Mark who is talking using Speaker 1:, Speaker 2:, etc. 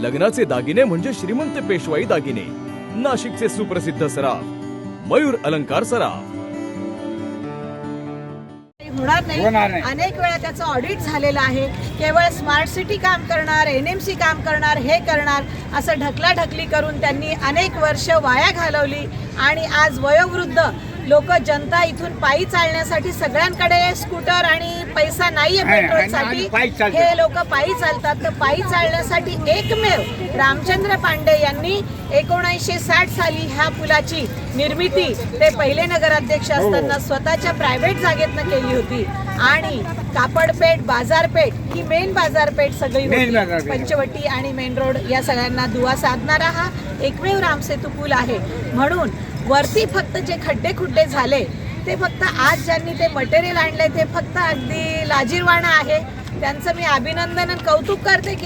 Speaker 1: लग्नाचे दागिने म्हणजे श्रीमंत पेशवाई दागिने. नाशिकचे सुप्रसिद्ध सराफ मयूर अलंकार सराफ.
Speaker 2: होणार नाही. अनेक वेळा त्याचं ऑडिट झालेलं आहे. केवळ स्मार्ट सिटी काम करणार एन एम सी काम करणार हे करणार असं ढकलाढकली करून त्यांनी अनेक वर्ष वाया घालवली. आणि आज वयोवृद्ध लोक जनता इथून पायी चालण्यासाठी सगळ्यांकडे स्कूटर आणि पैसा नाहीये पेट्रोलसाठी. हे लोक पायी चालतात तर पायी चालण्यासाठी एकमेव रामचंद्र पांडे यांनी एकोणीसशे साठ साली ह्या पुलाची निर्मिती ते पहिले नगराध्यक्ष असताना स्वतःच्या प्रायव्हेट जागेतनं केली होती. आणि कापडपेठ बाजारपेठ ही मेन बाजारपेठ सगळी होती. पंचवटी आणि मेन रोड या सगळ्यांना दुवा साधणारा हा एकमेव रामसेतू पूल आहे. म्हणून वरती फक्त जे खड्डे खुड्डे झाले ते फक्त आज ज्यांनी ते मटेरियल आणले ते फक्त अगदी लाजीरवाणं आहे. त्यांचं मी अभिनंदन आणि कौतुक करते की